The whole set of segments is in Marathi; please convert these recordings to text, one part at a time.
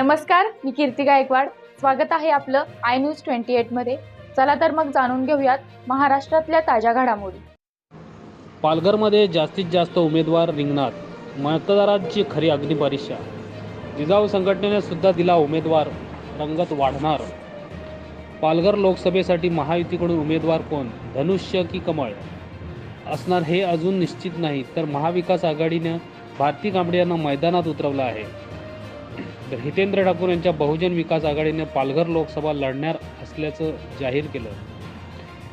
नमस्कार मी कीर्ती गायकवाड. स्वागत आहे आपलं आय न्यूज ट्वेंटी एटमध्ये चला तर मग जाणून घेऊयात महाराष्ट्रातल्या ताज्या घडामोडी. पालघरमध्ये जास्तीत जास्त उमेदवार रिंगणात. मतदारांची खरी अग्निपरीक्षा जिजाऊ संघटनेने सुद्धा दिला उमेदवार रंगत वाढणार. पालघर लोकसभेसाठी महायुतीकडून उमेदवार कोण? धनुष्य की कमळ? असणार हे अजून निश्चित नाही तर महाविकास आघाडीनं भारती कांबळे यांना मैदानात उतरवलं आहे. तर हितेंद्र ठाकूर यांच्या बहुजन विकास आघाडीने पालघर लोकसभा लढणार असल्याचं जाहीर केलं.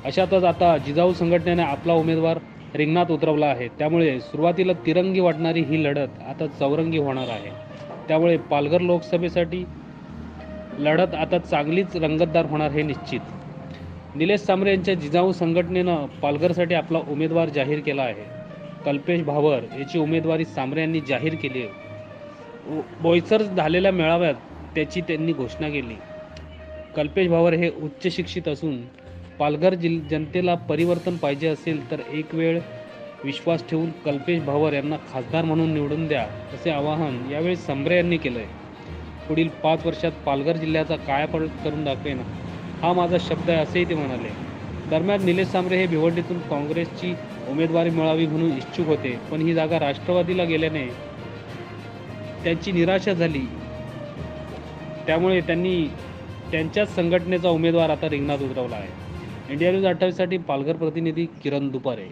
अशातच आता जिजाऊ संघटनेने आपला उमेदवार रिंगणात उतरवला आहे. त्यामुळे सुरुवातीला तिरंगी वाटणारी ही लढत आता चौरंगी होणार आहे. त्यामुळे पालघर लोकसभेसाठी लढत आता चांगलीच रंगतदार होणार हे निश्चित. निलेश सांबरे यांच्या जिजाऊ संघटनेनं पालघरसाठी आपला उमेदवार जाहीर केला आहे. कल्पेश भावर याची उमेदवारी सांबरे यांनी जाहीर केली आहे. बोईसर झालेल्या मेळाव्यात त्याची त्यांनी घोषणा केली. कल्पेश भावर हे उच्च शिक्षित असून पालघर जिल जनतेला परिवर्तन पाहिजे असेल तर एक वेळ विश्वास ठेवून कल्पेश भावर यांना खासदार म्हणून निवडून द्या असे आवाहन यावेळी संभ्रे यांनी केलं आहे पुढील पाच वर्षात पालघर जिल्ह्याचा कायापलट करून दाखवेन हा माझा शब्द आहे असेही ते म्हणाले. दरम्यान निलेश सांबरे हे भिवंडीतून काँग्रेसची उमेदवारी मिळावी म्हणून इच्छुक होते पण ही जागा राष्ट्रवादीला गेल्याने त्यांची निराशा झाली. त्यामुळे त्यांनी त्यांच्याच संघटनेचा उमेदवार आता रिंगणात उतरवला आहे. इंडिया न्यूज अठ्ठावीससाठी पालघर प्रतिनिधी किरण दुपारे.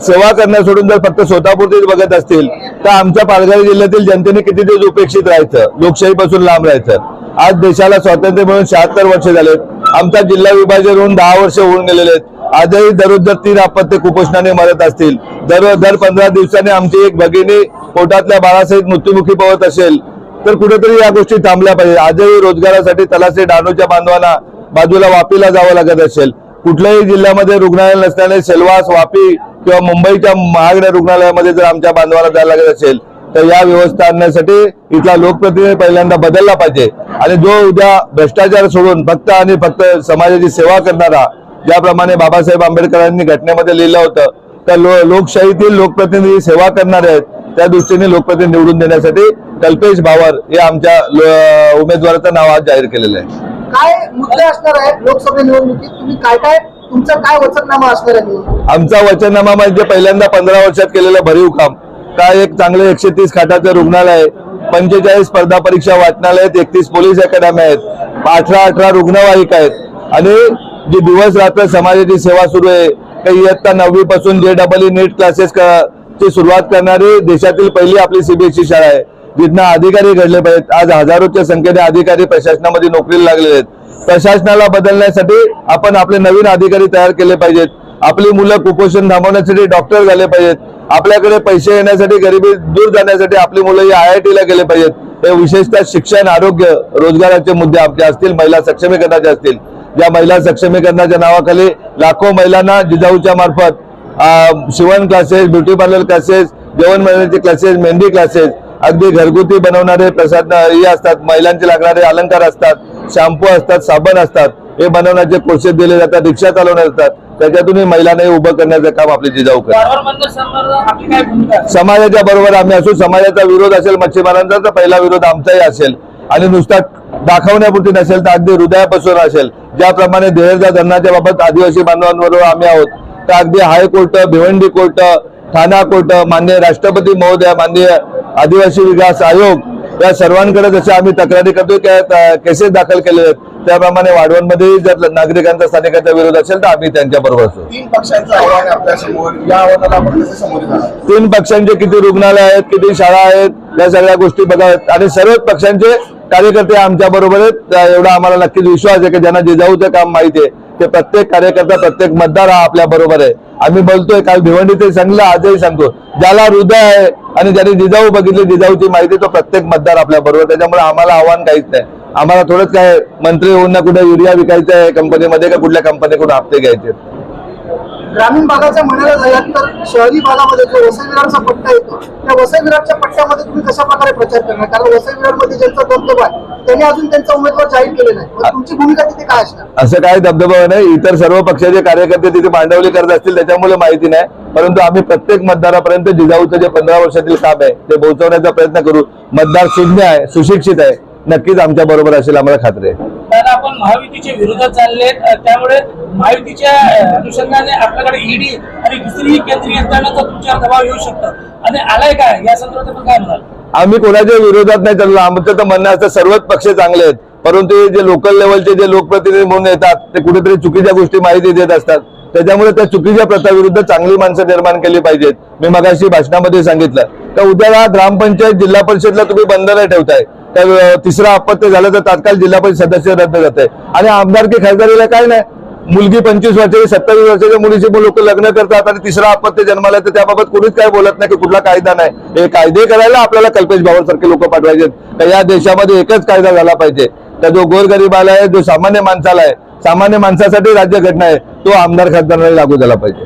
सेवा करण्या सोडून जर फक्त स्वतःपुरतीच बघत असतील तर आमच्या पालघर जिल्ह्यातील जनतेने किती दिवस उपेक्षित राहायचं? लोकशाहीपासून लांब राहायचं? आज देशाला स्वातंत्र्य मिळून शहात्तर वर्ष झाले. आमचा जिल्हा विभाजन होऊन दहा वर्ष होऊन गेलेले आहेत. आजही दररोज जर तीन अपत्य कुपोषणाने मरत असतील दर दर पंधरा दिवसांनी आमची एक भगिनी पोटातल्या बाळासहित मृत्युमुखी पवत असेल तर कुठेतरी या गोष्टी थांबल्या पाहिजे. आजही रोजगारासाठी तलासे डहाणूच्या बांधवांना बाजूला वापीला जावं लागत असेल. कुठल्याही जिल्ह्यामध्ये रुग्णालय नसल्याने सेलवास वापी किंवा मुंबईच्या महागड्या रुग्णालयामध्ये जर आमच्या बांधवाला जायला लागत असेल तर या व्यवस्था आणण्यासाठी इथला लोकप्रतिनिधी पहिल्यांदा बदलला पाहिजे. आणि जो उद्या भ्रष्टाचार सोडून फक्त आणि फक्त समाजाची सेवा करणारा ज्याप्रमाणे बाबासाहेब आंबेडकरांनी घटनेमध्ये लिहिलं होतं तर लो लोकशाहीतील लोकप्रतिनिधी सेवा करणारे आहेत त्या दृष्टीने लोकप्रतिनिधी निवडून देण्यासाठी कल्पेश भावर हे आमच्या उमेदवाराचं नाव आज जाहीर केलेलं आहे. काय मुद्दे असणार आहेत लोकसभा निवडणुकीत? तुम्ही काय काय तुमचा काय वचननामा असणार आहे? आमचा वचननामा म्हणजे पहिल्यांदा पंधरा वर्षात केलेलं भरीव काम. काय एक चांगले एकशे तीस खाटाचं रुग्णालय आहे. पंचेचाळीस स्पर्धा परीक्षा वाचनालय आहेत एकतीस पोलीस अकॅडमी आहेत अठरा अठरा रुग्णवाहिका आहेत. आणि जी दिवस रात्र समाजाची सेवा सुरू आहे काही इयत्ता नववी पासून जे डबल ई नीट क्लासेस ची सुरुवात करणारी देशातील पहिली आपली सीबीएसई शाळा आहे. जिथनं अधिकारी घडले पाहिजेत. आज हजारोच्या संख्येने अधिकारी प्रशासनामध्ये नोकरीला लागलेले आहेत. प्रशासनाला बदलण्यासाठी आपण आपले नवीन अधिकारी तयार केले पाहिजेत. आपली मुलं कुपोषण थांबवण्यासाठी डॉक्टर झाले पाहिजेत. आपल्याकडे पैसे येण्यासाठी गरिबी दूर जाण्यासाठी आपली मुलं ही आय आय टीला गेले पाहिजेत. हे विशेषतः शिक्षण आरोग्य रोजगाराचे मुद्दे आपले असतील महिला सक्षमीकरणाचे असतील. ज्या महिला सक्षमीकरणाच्या नावाखाली लाखो महिलांना जिजाऊच्या मार्फत शिवण क्लासेस ब्युटी पार्लर क्लासेस जेवण बनवण्याचे क्लासेस मेहंदी क्लासेस अगदी घरगुती बनवणारे प्रसाद हे असतात महिलांचे लागणारे अलंकार असतात शॅम्पू असतात साबण असतात हे बनवण्याचे कोर्सेस दिले जातात रिक्षा चालवण्यात जातात त्याच्यातूनही महिलांनाही उभं करण्याचं काम आपली जिजाऊ करतात समाजाच्या बरोबर आम्ही असू समाजाचा विरोध असेल मच्छीमारांचा तर पहिला विरोध आमचाही असेल. आणि नुसता दाखवण्यापुरती नसेल तर अगदी हृदयापासून असेल. ज्याप्रमाणे देहरच्या धरणाच्या बाबत आदिवासी बांधवांबरोबर आम्ही आहोत तर अगदी high court Bhiwandi court Thane court मान्य राष्ट्रपती महोदय मान्य आदिवासी विकास आयोग या सर्वांकडे जसे आम्ही तक्रारी करतोय त्या केसेस दाखल केले आहेत. त्याप्रमाणे वाढवणमध्येही जर नागरिकांचा स्थानिकांचा विरोध असेल तर आम्ही त्यांच्या बरोबर असू. तीन पक्षांचं आव्हान आहे आपल्यासमोर. या आव्हानाला आपण कसे समोर जाणार? तीन पक्षांचे किती रुग्णालय आहेत किती शाळा आहेत या सगळ्या गोष्टी बघाव्यात. आणि सर्वच पक्षांचे कार्यकर्ते आमच्या बरोबर आहेत. एवढा आम्हाला नक्कीच विश्वास आहे की ज्यांना जिजाऊचं काम माहिती आहे. ते प्रत्येक कार्यकर्ता प्रत्येक मतदार हा आपल्या बरोबर आहे. आम्ही बोलतोय काल भिवंडीचे सांगलं आजही सांगतो ज्याला हृदय आहे आणि ज्याने जिजाऊ बघितली जिजाऊची माहिती तो प्रत्येक मतदार आपल्या बरोबर त्याच्यामुळे आम्हाला आव्हान काहीच नाही. आम्हाला थोडंच काय मंत्री होऊन ना कुठे युरिया विकायचं आहे कंपनीमध्ये का कुठल्या कंपनीकडून हप्ते घ्यायचे? ग्रामीण भागाच्या म्हणायला झाल्यात तर शहरी भागामध्ये जो वसई विरारचा पट्टा येतो त्या वसई विरारच्या पट्ट्यामध्ये तुम्ही कशा प्रकारे प्रचार करणार? कारण वसई विरारमध्ये ज्यांचा दबदबा आहे त्यांनी अजून त्यांचा उमेदवार जाहीर केले नाही. तुमची भूमिका तिथे काय असणार? असं काय धबधबा नाही. इतर सर्व पक्षाचे कार्यकर्ते तिथे मांडवली करत असतील त्याच्यामुळे माहिती नाही. परंतु आम्ही प्रत्येक मतदारापर्यंत जिजाऊचं जे पंधरा वर्षातील काम आहे ते पोहोचवण्याचा प्रयत्न करू. मतदार शून्य आहे सुशिक्षित आहे. नक्कीच आमच्या बरोबर असेल आम्हाला खात्री आहे. तर आपण महायुतीच्या विरोधात चालले त्यामुळे महायुतीच्या अनुषंगाने आपल्याकडे ईडी आणि दुसरी केंद्रीय यंत्रणाचा तुमच्यावर दबाव येऊ शकतो आणि आलाय काय? या संदर्भात आपण काय म्हणाल? आम्ही कोणाच्या विरोधात नाही चाललो. आमचं तर म्हणणं असतं सर्वच पक्ष चांगले आहेत. परंतु हे जे लोकल लेवलचे जे लोकप्रतिनिधी म्हणून येतात ते कुठेतरी चुकीच्या गोष्टी माहिती देत असतात. त्याच्यामुळे त्या चुकीच्या प्रथाविरुद्ध चांगली माणसं निर्माण केली पाहिजेत. मी मगाशी भाषणामध्ये सांगितलं. तर उद्याला ग्रामपंचायत जिल्हा परिषदला तुम्ही बंद नाही ठेवताय. तर तिसरं अपत्य झालं तर तात्काळ जिल्हा परिषद सदस्य रद्द जाते आणि आमदारकी खासदारीला काय नाही. मुलगी पंचवीस वर्षाची सत्तावीस वर्षाच्या मुलीची लोक लग्न करतात आणि तिसरा अपत्य जन्माला तर त्याबाबत कोणीच काय बोलत नाही की कुठला कायदा नाही. हे कायदे करायला आपल्याला कल्पेश भावासारखे लोक पाठवायचे तर या देशामध्ये एकच कायदा झाला पाहिजे. तर जो गोरगरीबाला आहे जो सामान्य माणसाला आहे सामान्य माणसासाठी राज्यघटना आहे तो आमदार खासदारांना लागू झाला पाहिजे.